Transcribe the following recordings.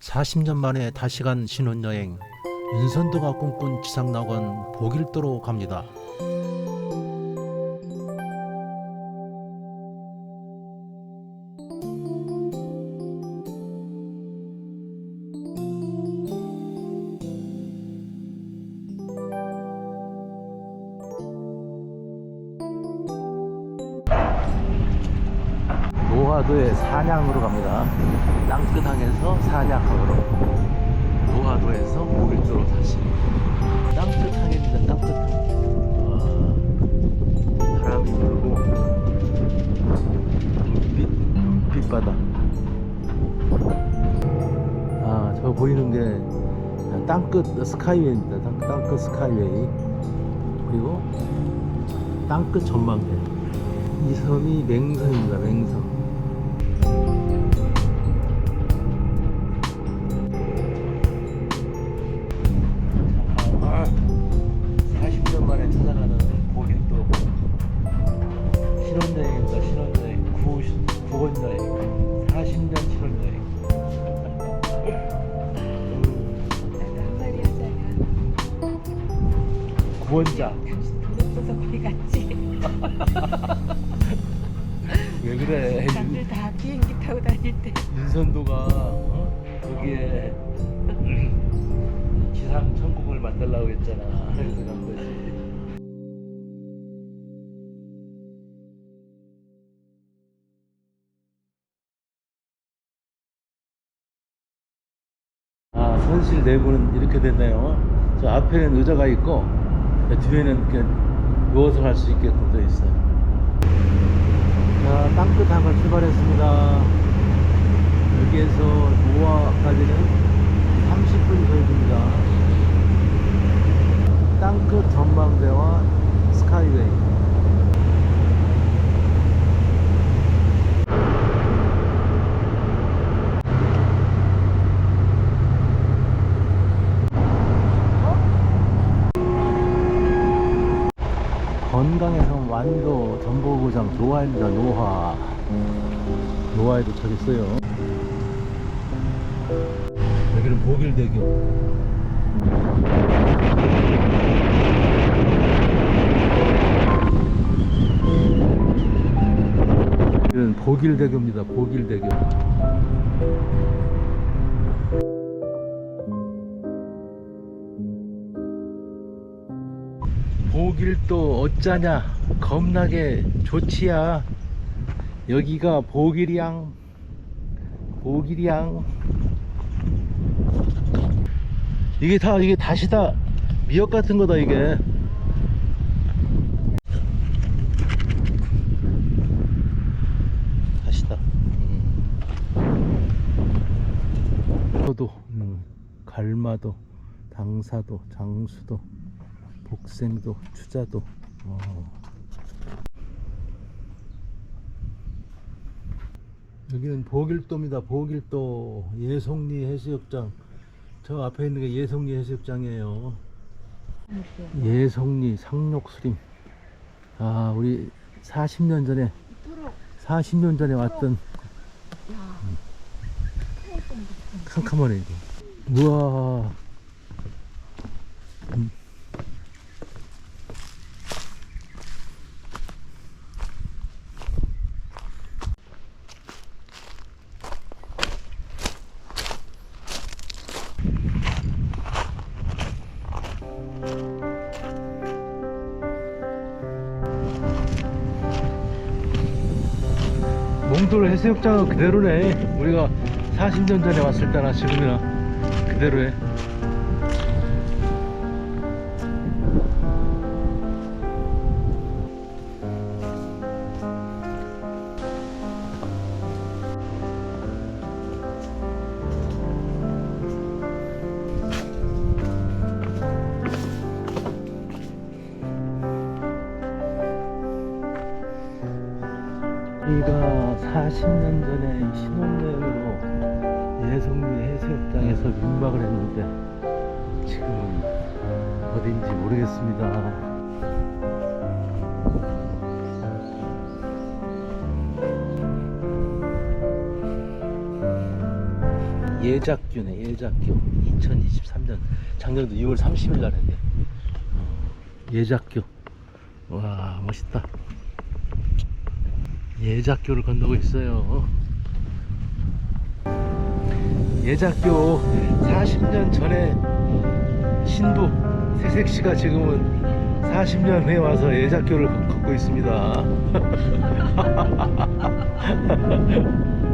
40년 만에 다시 간 신혼여행 윤선도가 꿈꾼 지상낙원 보길도로 갑니다. 노화도의 산양으로 갑니다. 땅끝항에서 산양항으로 노화도에서 보길도로 다시 땅끝항입니다. 땅끝항. 와, 바람이 불고 빛 빛바다. 아, 저 보이는 게 땅끝 스카이웨이입니다. 땅, 땅끝 스카이웨이. 그리고 땅끝 전망대. 이 섬이 맹섬입니다. 맹섬. 없어서 거기 갔지. 왜 그래? 남들 다 비행기 타고 다닐 때. 윤선도가 어? 거기에 기상 천국을 만들라고 했잖아. 그래서 간 거지. 아, 선실 내부는 이렇게 됐네요. 저 앞에는 의자가 있고 뒤에는 이렇게 누워서 갈수 있게끔 돼 있어요. 자, 땅끝항을 출발했습니다. 여기에서 노아까지는 30분이 걸립니다. 땅끝 전망대와 스카이웨이. 완도 전보구장 노화입니다. 노화. 노화에 도착했어요. 여기는 보길대교. 여기는 보길대교입니다. 보길대교. 보길도 어쩌냐. 겁나게 좋지야. 여기가 보길이양 보길이양 이게 다 이게 다시 다 미역 같은 거다 이게. 다시다. 음. 저도 음, 갈마도 당사도 장수도 복생도 추자도. 어. 여기는 보길도입니다. 보길도. 예송리 해수욕장. 저 앞에 있는 게 예송리 해수욕장이에요. 예송리 상록수림. 아 우리 40년 전에 40년 전에 왔던. 캄캄하네 이거. 우와. 음. 몽돌 해수욕장은 그대로네. 우리가 40년 전에 왔을 때나 지금이나 그대로해. 우리가 40년 전에 신혼여행으로 예성리 해수욕장에서 민박을 했는데 지금은 어딘지 모르겠습니다. 예작교네 예작교. 2023년 작년도 6월 30일 날 했네 어, 예작교. 와 멋있다 예작교를 건너고 있어요. 예작교 40년 전에 신부 새색시가 지금은 40년 후에 와서 예작교를 걷고 있습니다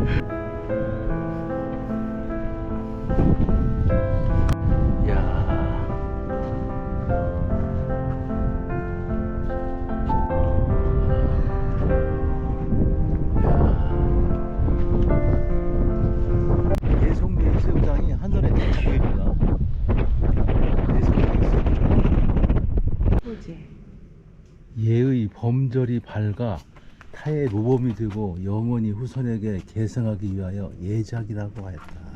밝아 타의 모범이 되고 영원히 후손에게 계승하기 위하여 예작이라고 하였다.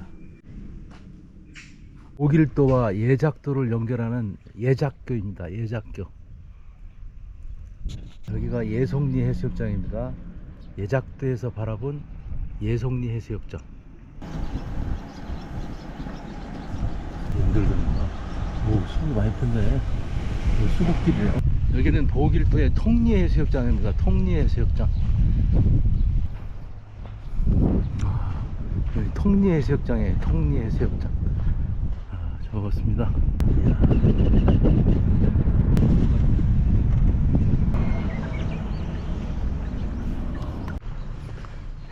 오길도와 예작도를 연결하는 예작교입니다. 예작교. 여기가 예송리 해수욕장입니다. 예작도에서 바라본 예송리 해수욕장. 연결되는구나. 오, 숨이 많이 폈네. 수국길이네요. 여기는 보길도의 통리 해수욕장입니다. 통리 해수욕장. 아, 여기 통리 해수욕장에 통리 해수욕장. 아, 적었습니다.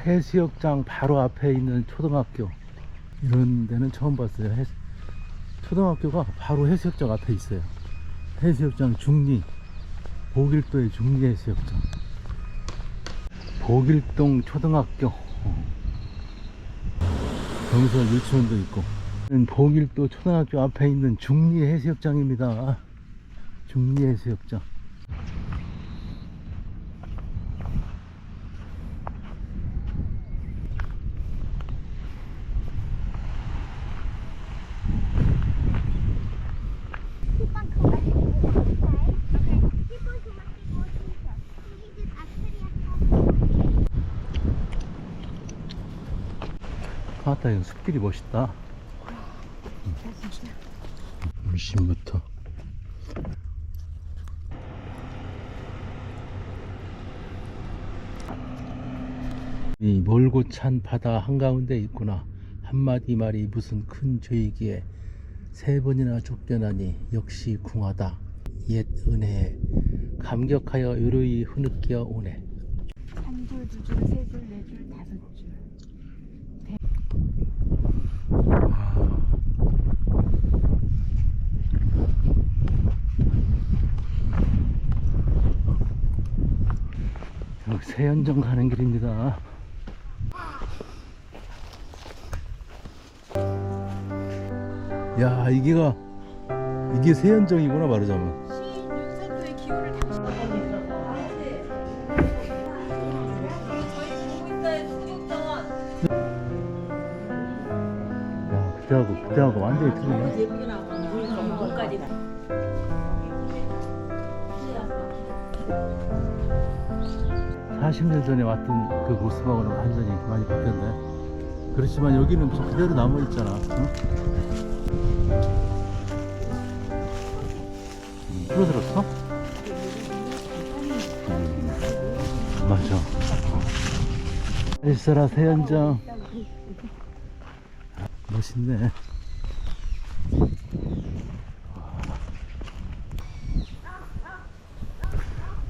해수욕장 바로 앞에 있는 초등학교 이런 데는 처음 봤어요. 해- 초등학교가 바로 해수욕장 앞에 있어요. 해수욕장 중리 보길도의 중리 해수욕장. 보길동 초등학교. 어. 경서 유치원도 있고. 보길도 초등학교 앞에 있는 중리 해수욕장입니다. 중리 해수욕장 아따 이거 숲길이 멋있다. 물심부터. 이 멀고 찬 바다 한가운데 있구나. 한마디 말이 무슨 큰 죄이기에 세 번이나 쫓겨나니 역시 궁하다. 옛 은혜에 감격하여 요르이 흐느껴 오네. 한 줄, 두 줄, 세 줄, 네 줄. 세연정 가는 길입니다. 야, 이게가 이게 세연정이구나 말하자면. 그때하고 그때하고 완전히 틀리네. 사 40년 전에 왔던 그 모습하고는 완전히 많이 바뀌었네. 그렇지만 여기는 좀 그대로 남아 있잖아. 응? 음, 줄어들었어? 음, 맞아. 일사라 세연장. 멋있네.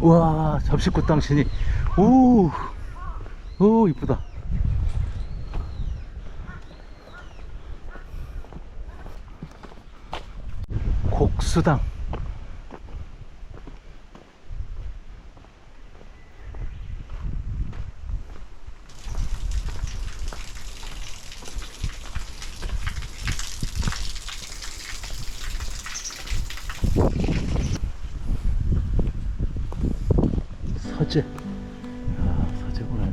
우와, 접시꽃 당 신이. 오, 오, 이쁘다. 곡수당. 서재. 아, 서재구나.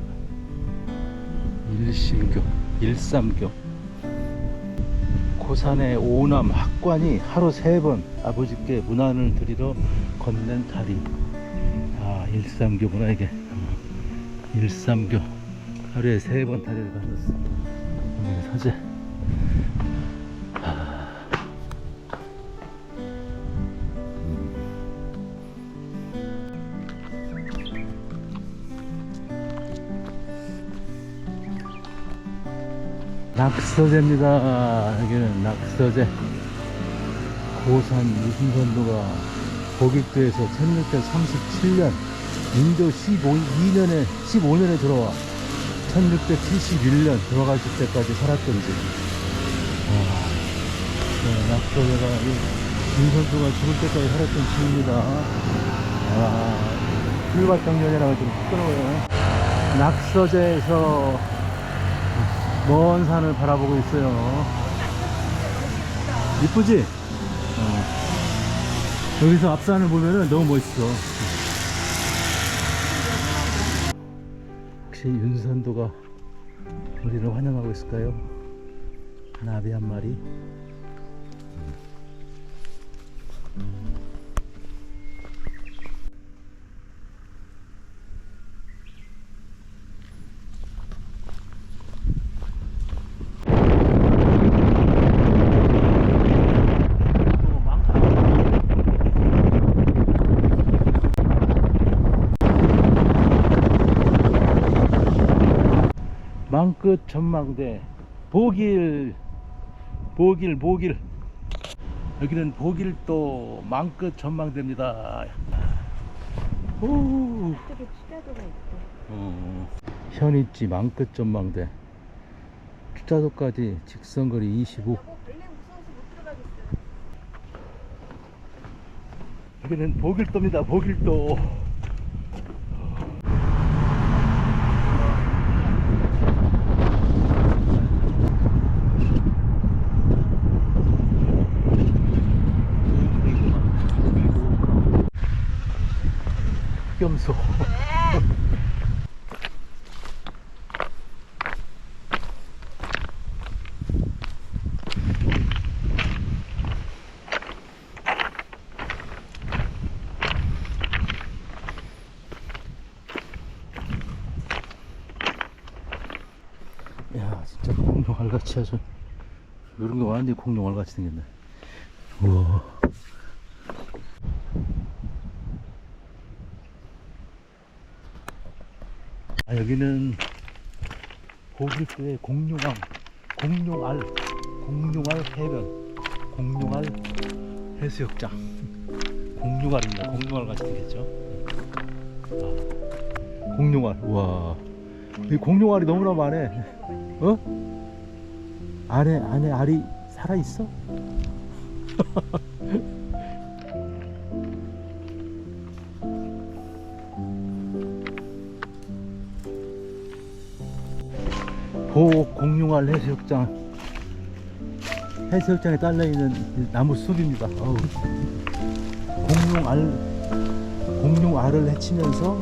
일심교, 일삼교. 고산의 오남 학관이 하루 세 번 아버지께 문안을 드리러 건넨 다리. 아, 일삼교구나, 이게. 음, 일삼교. 하루에 세 번 다리를. 여기 서재. 낙서제입니다. 여기는 낙서제. 고산 유승선도가 보길도에서 1637년 인도 15년에 15년에 들어와 1671년 돌아가실 때까지 살았던 집. 와, 네, 낙서제가 이 윤선수가 죽을 때까지 살았던 집입니다. 아, 불발정년이라고 좀 부끄러워요. 낙서제에서 먼 산을 바라보고 있어요. 이쁘지? 어. 여기서 앞산을 보면은 너무 멋있어. 혹시 윤선도가 우리를 환영하고 있을까요? 나비 한 마리. 망끝 전망대 보길 보길 보길. 여기는 보길도 망끝 전망대입니다. 오. 어, 현입지 망끝 전망대. 추자도까지 직선거리 25 여기는 보길도입니다 보길도 아주 이런 거 완전히 공룡알 같이 생겼네. 우와. 아 여기는 보길도의 공룡암 공룡알 공룡알 해변 공룡알 해수욕장. 공룡알입니다. 공룡알 같이 생겼죠? 아, 공룡알. 우와. 이 공룡알이 너무나 많네 어? 안에 안에 알이 살아 있어? 보 공룡알 해수욕장 해수욕장에 딸려 있는 이 나무 숲입니다. 공룡알 공룡알을 헤치면서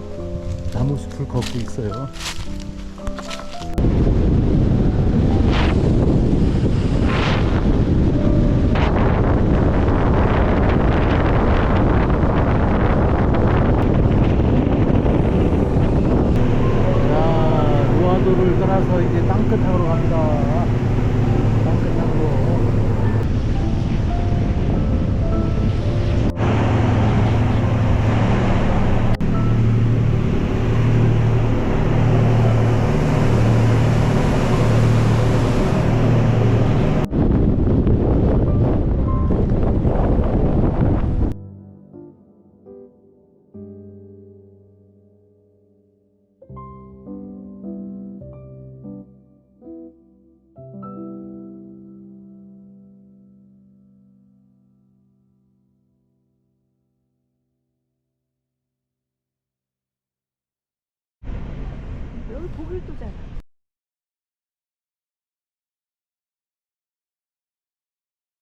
나무 숲을 걷고 있어요. 자, 떠나서 이제 땅끝항으로 갑니다. 보길도잖아.